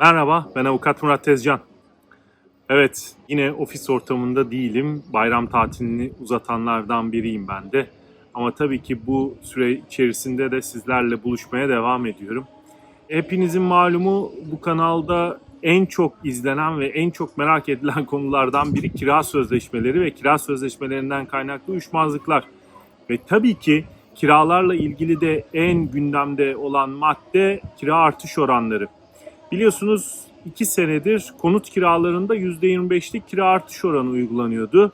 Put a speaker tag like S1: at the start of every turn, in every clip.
S1: Merhaba, ben avukat Murat Tezcan. Evet, yine ofis ortamında değilim. Bayram tatilini uzatanlardan biriyim ben de. Ama tabii ki bu süre içerisinde de sizlerle buluşmaya devam ediyorum. Hepinizin malumu bu kanalda en çok izlenen ve en çok merak edilen konulardan biri kira sözleşmeleri ve kira sözleşmelerinden kaynaklı uyuşmazlıklar. Ve tabii ki kiralarla ilgili de en gündemde olan madde kira artış oranları. Biliyorsunuz 2 senedir konut kiralarında %25'lik kira artış oranı uygulanıyordu.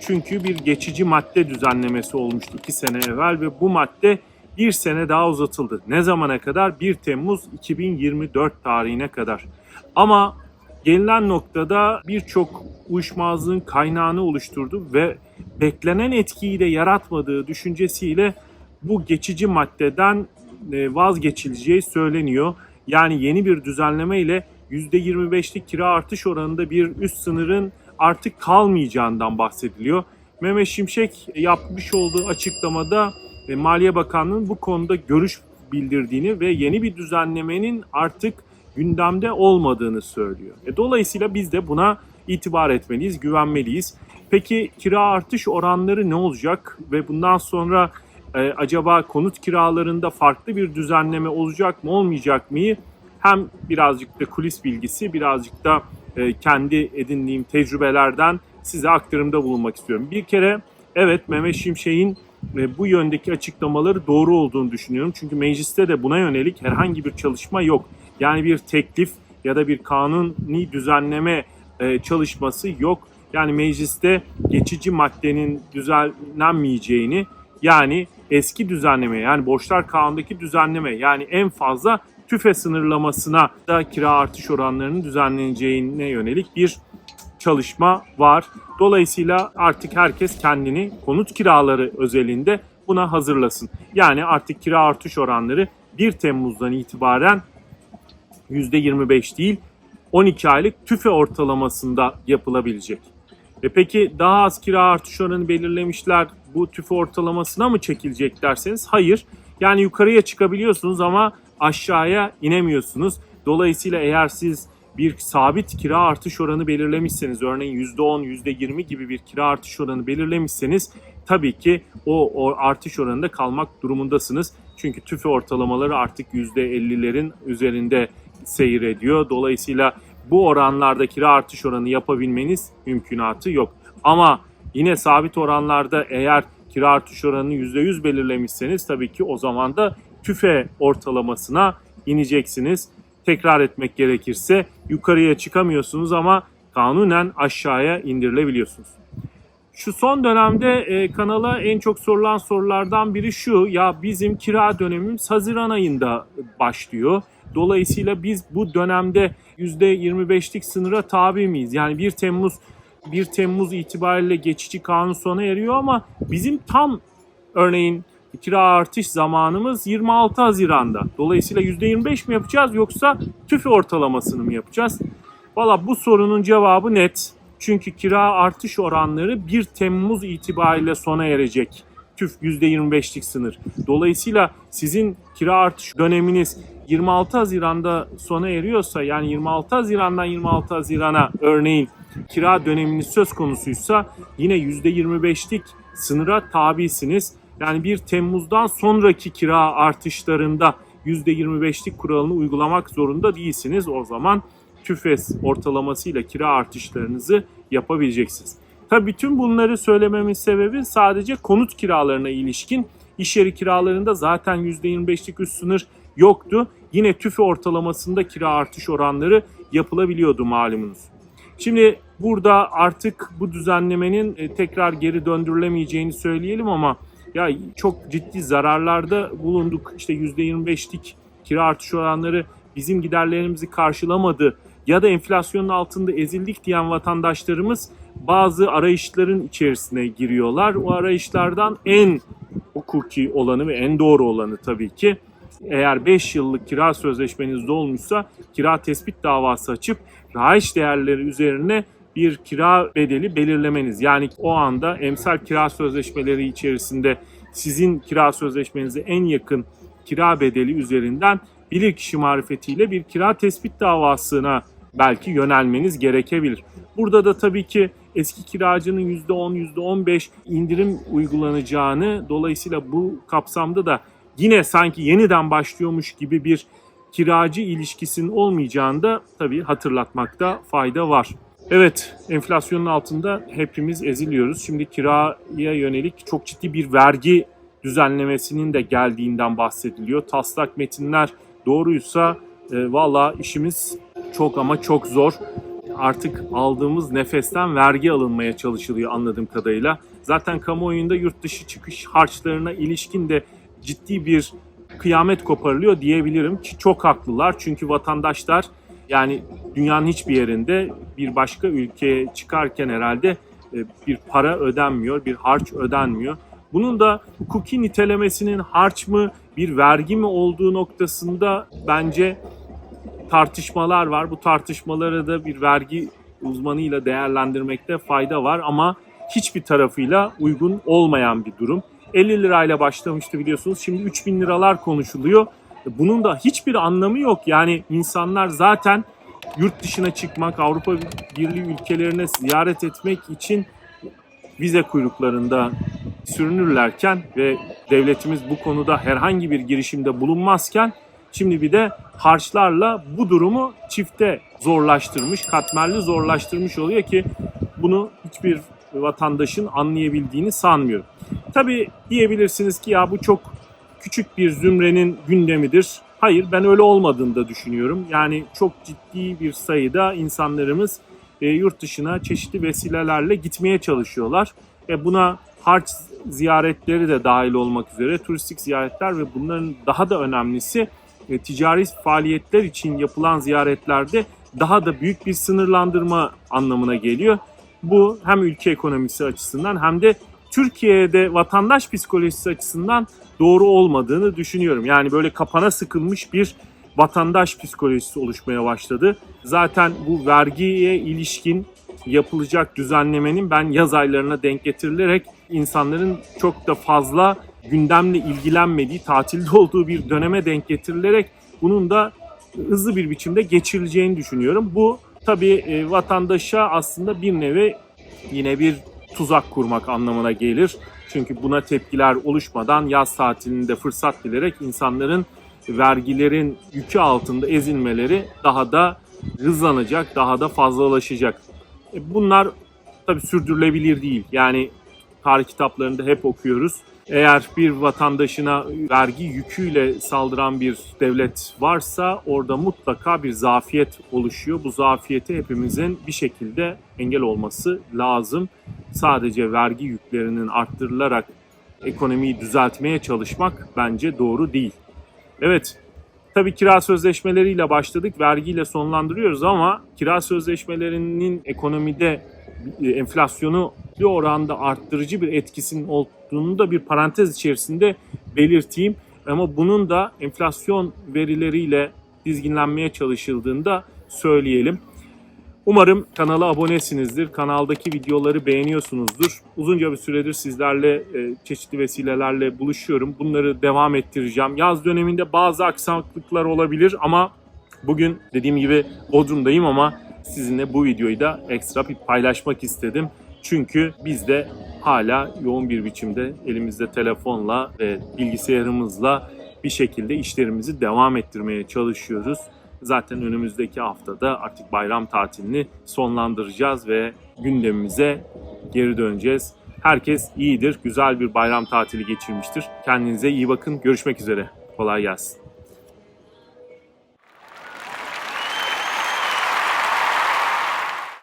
S1: Çünkü bir geçici madde düzenlemesi olmuştu 2 sene evvel ve bu madde bir sene daha uzatıldı. Ne zamana kadar? 1 Temmuz 2024 tarihine kadar. Ama gelinen noktada birçok uyuşmazlığın kaynağını oluşturdu ve beklenen etkiyi de yaratmadığı düşüncesiyle bu geçici maddeden e, vazgeçileceği söyleniyor. Yani yeni bir düzenleme ile %25'lik kira artış oranında bir üst sınırın artık kalmayacağından bahsediliyor. Mehmet Şimşek yapmış olduğu açıklamada e, Maliye Bakanlığı'nın bu konuda görüş bildirdiğini ve yeni bir düzenlemenin artık gündemde olmadığını söylüyor. E, dolayısıyla biz de buna itibar etmeliyiz, güvenmeliyiz. Peki kira artış oranları ne olacak ve bundan sonra e, acaba konut kiralarında farklı bir düzenleme olacak mı olmayacak mı? Hem birazcık da kulis bilgisi, birazcık da e, kendi edindiğim tecrübelerden size aktarımda bulunmak istiyorum. Bir kere evet Mehmet Şimşek'in e, bu yöndeki açıklamaları doğru olduğunu düşünüyorum. Çünkü mecliste de buna yönelik herhangi bir çalışma yok. Yani bir teklif ya da bir kanuni düzenleme e, çalışması yok. Yani mecliste geçici maddenin düzenlenmeyeceğini yani eski düzenleme yani borçlar kanundaki düzenleme yani en fazla tüfe sınırlamasına da kira artış oranlarının düzenleneceğine yönelik bir çalışma var. Dolayısıyla artık herkes kendini konut kiraları özelinde buna hazırlasın. Yani artık kira artış oranları 1 Temmuz'dan itibaren %25 değil 12 aylık tüfe ortalamasında yapılabilecek. E peki daha az kira artış oranı belirlemişler bu tüfe ortalamasına mı çekilecek derseniz hayır. Yani yukarıya çıkabiliyorsunuz ama aşağıya inemiyorsunuz. Dolayısıyla eğer siz bir sabit kira artış oranı belirlemişseniz örneğin %10, %20 gibi bir kira artış oranı belirlemişseniz tabii ki o, o artış oranında kalmak durumundasınız. Çünkü tüfe ortalamaları artık %50'lerin üzerinde seyir ediyor. Dolayısıyla bu oranlarda kira artış oranı yapabilmeniz mümkünatı yok. Ama yine sabit oranlarda eğer kira artış oranını %100 belirlemişseniz tabii ki o zaman da tüfe ortalamasına ineceksiniz. Tekrar etmek gerekirse yukarıya çıkamıyorsunuz ama kanunen aşağıya indirilebiliyorsunuz. Şu son dönemde e, kanala en çok sorulan sorulardan biri şu. Ya bizim kira dönemimiz Haziran ayında başlıyor. Dolayısıyla biz bu dönemde %25'lik sınıra tabi miyiz? Yani 1 Temmuz 1 Temmuz itibariyle geçici kanun sona eriyor ama bizim tam örneğin kira artış zamanımız 26 Haziran'da. Dolayısıyla %25 mi yapacağız yoksa tüfe ortalamasını mı yapacağız? Valla bu sorunun cevabı net. Çünkü kira artış oranları 1 Temmuz itibariyle sona erecek. TÜF %25'lik sınır. Dolayısıyla sizin kira artış döneminiz 26 Haziran'da sona eriyorsa yani 26 Haziran'dan 26 Haziran'a örneğin kira döneminiz söz konusuysa yine %25'lik sınıra tabisiniz. Yani 1 Temmuz'dan sonraki kira artışlarında %25'lik kuralını uygulamak zorunda değilsiniz. O zaman TÜFES ortalamasıyla kira artışlarınızı yapabileceksiniz. Tabii bütün bunları söylememin sebebi sadece konut kiralarına ilişkin. İş yeri kiralarında zaten %25'lik üst sınır yoktu. Yine TÜFE ortalamasında kira artış oranları yapılabiliyordu malumunuz. Şimdi burada artık bu düzenlemenin e, tekrar geri döndürülemeyeceğini söyleyelim ama ya çok ciddi zararlarda bulunduk. İşte %25'lik kira artış oranları bizim giderlerimizi karşılamadı ya da enflasyonun altında ezildik diyen vatandaşlarımız bazı arayışların içerisine giriyorlar. O arayışlardan en hukuki olanı ve en doğru olanı tabii ki eğer 5 yıllık kira sözleşmenizde olmuşsa kira tespit davası açıp rahiç değerleri üzerine bir kira bedeli belirlemeniz. Yani o anda emsal kira sözleşmeleri içerisinde sizin kira sözleşmenize en yakın kira bedeli üzerinden bilirkişi marifetiyle bir kira tespit davasına belki yönelmeniz gerekebilir. Burada da tabii ki eski kiracının %10, %15 indirim uygulanacağını dolayısıyla bu kapsamda da yine sanki yeniden başlıyormuş gibi bir kiracı ilişkisinin olmayacağını da tabii hatırlatmakta fayda var. Evet, enflasyonun altında hepimiz eziliyoruz. Şimdi kiraya yönelik çok ciddi bir vergi düzenlemesinin de geldiğinden bahsediliyor. Taslak metinler doğruysa e, valla işimiz çok ama çok zor. Artık aldığımız nefesten vergi alınmaya çalışılıyor anladığım kadarıyla. Zaten kamuoyunda yurt dışı çıkış harçlarına ilişkin de ciddi bir kıyamet koparılıyor diyebilirim ki çok haklılar. Çünkü vatandaşlar yani dünyanın hiçbir yerinde bir başka ülkeye çıkarken herhalde e, bir para ödenmiyor, bir harç ödenmiyor. Bunun da hukuki nitelemesinin harç mı, bir vergi mi olduğu noktasında bence tartışmalar var. Bu tartışmaları da bir vergi uzmanıyla değerlendirmekte fayda var ama hiçbir tarafıyla uygun olmayan bir durum. 50 lirayla başlamıştı biliyorsunuz. Şimdi 3000 liralar konuşuluyor. Bunun da hiçbir anlamı yok. Yani insanlar zaten yurt dışına çıkmak, Avrupa Birliği ülkelerine ziyaret etmek için vize kuyruklarında sürünürlerken ve devletimiz bu konuda herhangi bir girişimde bulunmazken şimdi bir de harçlarla bu durumu çifte zorlaştırmış, katmerli zorlaştırmış oluyor ki bunu hiçbir vatandaşın anlayabildiğini sanmıyorum. Tabii diyebilirsiniz ki ya bu çok küçük bir zümrenin gündemidir. Hayır ben öyle olmadığını da düşünüyorum. Yani çok ciddi bir sayıda insanlarımız e, yurt dışına çeşitli vesilelerle gitmeye çalışıyorlar. E, buna harç ziyaretleri de dahil olmak üzere turistik ziyaretler ve bunların daha da önemlisi e, ticari faaliyetler için yapılan ziyaretlerde daha da büyük bir sınırlandırma anlamına geliyor. Bu hem ülke ekonomisi açısından hem de Türkiye'de vatandaş psikolojisi açısından doğru olmadığını düşünüyorum. Yani böyle kapana sıkılmış bir vatandaş psikolojisi oluşmaya başladı. Zaten bu vergiye ilişkin yapılacak düzenlemenin ben yaz aylarına denk getirilerek insanların çok da fazla gündemle ilgilenmediği, tatilde olduğu bir döneme denk getirilerek bunun da hızlı bir biçimde geçirileceğini düşünüyorum. Bu tabii e, vatandaşa aslında bir nevi yine bir tuzak kurmak anlamına gelir. Çünkü buna tepkiler oluşmadan yaz tatilinde fırsat bilerek insanların vergilerin yükü altında ezilmeleri daha da hızlanacak, daha da fazlalaşacak. E, Bunlar tabii sürdürülebilir değil. Yani tarih kitaplarında hep okuyoruz. Eğer bir vatandaşına vergi yüküyle saldıran bir devlet varsa orada mutlaka bir zafiyet oluşuyor. Bu zafiyete hepimizin bir şekilde engel olması lazım. Sadece vergi yüklerinin arttırılarak ekonomiyi düzeltmeye çalışmak bence doğru değil. Evet, tabii kira sözleşmeleriyle başladık, vergiyle sonlandırıyoruz ama kira sözleşmelerinin ekonomide enflasyonu bir oranda arttırıcı bir etkisinin olduğunu da bir parantez içerisinde belirteyim. Ama bunun da enflasyon verileriyle dizginlenmeye çalışıldığında söyleyelim. Umarım kanala abonesinizdir. Kanaldaki videoları beğeniyorsunuzdur. Uzunca bir süredir sizlerle e, çeşitli vesilelerle buluşuyorum. Bunları devam ettireceğim. Yaz döneminde bazı aksaklıklar olabilir ama bugün dediğim gibi Bodrum'dayım ama sizinle bu videoyu da ekstra bir paylaşmak istedim. Çünkü biz de hala yoğun bir biçimde elimizde telefonla ve bilgisayarımızla bir şekilde işlerimizi devam ettirmeye çalışıyoruz. Zaten önümüzdeki haftada artık bayram tatilini sonlandıracağız ve gündemimize geri döneceğiz. Herkes iyidir, güzel bir bayram tatili geçirmiştir. Kendinize iyi bakın, görüşmek üzere. Kolay gelsin.